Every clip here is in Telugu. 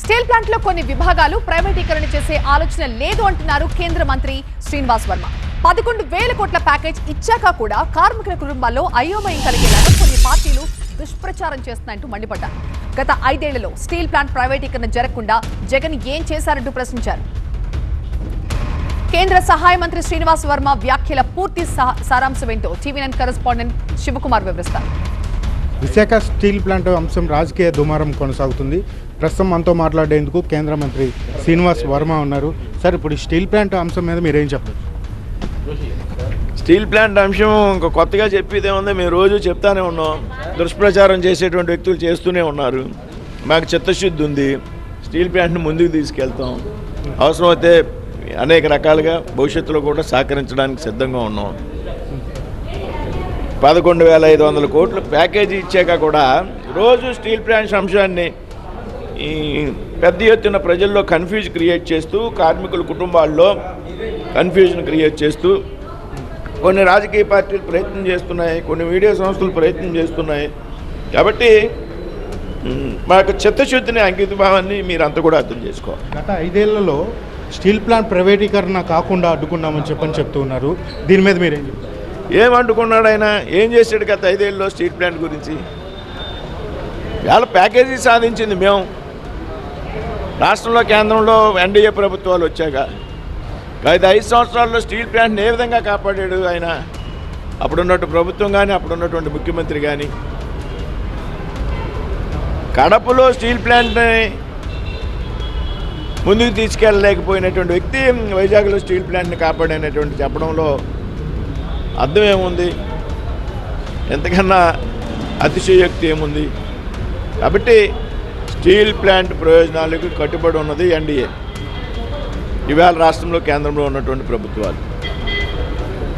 స్టీల్ ప్లాంట్లో కొన్ని విభాగాలు ప్రైవేటీకరణ చేసే ఆలోచన లేదు అంటున్నారు కేంద్ర మంత్రి శ్రీనివాస్ వర్మ. పదకొండు వేల కోట్ల ప్యాకేజ్ ఇచ్చాక కూడా కార్మికుల కుటుంబాల్లో అయోమయం కలిగేలాగా కొన్ని పార్టీలు దుష్ప్రచారం చేస్తున్నాయంటూ మండిపడ్డారు. గత ఐదేళ్ళలో స్టీల్ ప్లాంట్ ప్రైవేటీకరణ జరగకుండా జగన్ ఏం చేశారంటూ ప్రశ్నించారు. కేంద్ర సహాయ మంత్రి శ్రీనివాస్ వర్మ వ్యాఖ్యల పూర్తి సారాంశం ఏంటో టీవీ నైన్ కరెస్పాండెంట్ శివకుమార్ వివరిస్తారు. విశాఖ స్టీల్ ప్లాంట్ అంశం రాజకీయ దుమారం కొనసాగుతుంది. ప్రస్తుతం మనతో మాట్లాడేందుకు కేంద్ర మంత్రి శ్రీనివాస్ వర్మ ఉన్నారు. సార్ ఇప్పుడు ఈ స్టీల్ ప్లాంట్ అంశం మీద మీరేం చెప్పారు స్టీల్ ప్లాంట్ అంశం ఇంకా కొత్తగా చెప్పేది ఏముంది మేము రోజు చెప్తానే ఉన్నాం. దుష్ప్రచారం చేసేటువంటి వ్యక్తులు చేస్తూనే ఉన్నారు. మాకు చిత్తశుద్ధి ఉంది. స్టీల్ ప్లాంట్ని ముందుకు తీసుకెళ్తాం. అవసరమైతే అనేక రకాలుగా భవిష్యత్తులో కూడా సహకరించడానికి సిద్ధంగా ఉన్నాం. పదకొండు వేల ఐదు వందల కోట్లు ప్యాకేజీ ఇచ్చాక కూడా రోజు స్టీల్ ప్లాంట్స్ అంశాన్ని ఈ పెద్ద ఎత్తున ప్రజల్లో కన్ఫ్యూజ్ క్రియేట్ చేస్తూ కార్మికుల కుటుంబాల్లో కన్ఫ్యూజన్ క్రియేట్ చేస్తూ కొన్ని రాజకీయ పార్టీలు ప్రయత్నం చేస్తున్నాయి కొన్ని మీడియా సంస్థలు ప్రయత్నం చేస్తున్నాయి. కాబట్టి మాకు చిత్తశుద్ధిని అంకిత భావాన్ని మీరంతా కూడా అర్థం చేసుకోవాలి. గత ఐదేళ్ళలో స్టీల్ ప్లాంట్ ప్రైవేటీకరణ కాకుండా అడ్డుకున్నామని చెప్పని చెప్తూ ఉన్నారు. దీని మీద మీరేం చెప్తారు? ఏం అంటుకున్నాడు ఆయన ఏం చేశాడు గత ఐదేళ్ళలో స్టీల్ ప్లాంట్ గురించి? వాళ్ళ ప్యాకేజీ సాధించింది మేము రాష్ట్రంలో కేంద్రంలో ఎన్డీఏ ప్రభుత్వాలు వచ్చాక. గత ఐదు సంవత్సరాల్లో స్టీల్ ప్లాంట్ని ఏ విధంగా కాపాడాడు ఆయన? అప్పుడున్నట్టు ప్రభుత్వం కానీ అప్పుడున్నటువంటి ముఖ్యమంత్రి కానీ కడపలో స్టీల్ ప్లాంట్ని ముందుకు తీసుకెళ్ళలేకపోయినటువంటి వ్యక్తి వైజాగ్లో స్టీల్ ప్లాంట్ని కాపాడినటువంటి చెప్పడంలో అర్థం ఏముంది ఎంతకన్నా అతిశయోక్తి ఏముంది? కాబట్టి స్టీల్ ప్లాంట్ ప్రయోజనాలకు కట్టుబడి ఉన్నది ఎన్డీఏ. ఇవాళ రాష్ట్రంలో కేంద్రంలో ఉన్నటువంటి ప్రభుత్వాలు.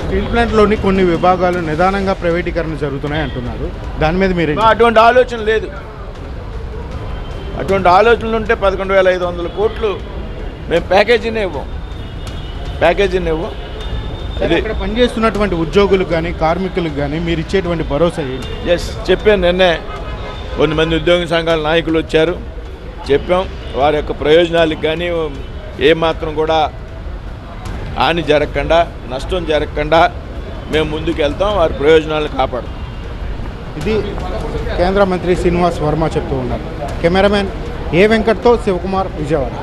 స్టీల్ ప్లాంట్లోని కొన్ని విభాగాలు నిదానంగా ప్రైవేటీకరణ జరుగుతున్నాయి అంటున్నారు. దాని మీద మీరేం అటువంటి ఆలోచన లేదు. అటువంటి ఆలోచనలు ఉంటే పదకొండు వేల ఐదు వందల కోట్లు మేము ప్యాకేజీనే ఇవ్వం. ప్యాకేజీని ఇవ్వం? అక్కడ పనిచేస్తున్నటువంటి ఉద్యోగులకు కానీ కార్మికులకు కానీ మీరు ఇచ్చేటువంటి భరోసా ఏంటి? ఎస్ చెప్పాను నిన్నే. కొంతమంది ఉద్యోగ సంఘాల నాయకులు వచ్చారు. చెప్పాం. వారి యొక్క ప్రయోజనాలకు కానీ ఏమాత్రం కూడా హాని జరగకుండా నష్టం జరగకుండా మేము ముందుకు వెళ్తాం వారి ప్రయోజనాలను కాపాడుతాం. ఇది కేంద్ర మంత్రి శ్రీనివాస్ వర్మ చెప్తూ ఉన్నారు. కెమెరామెన్ ఏ వెంకట్తో శివకుమార్ విజయవాడ?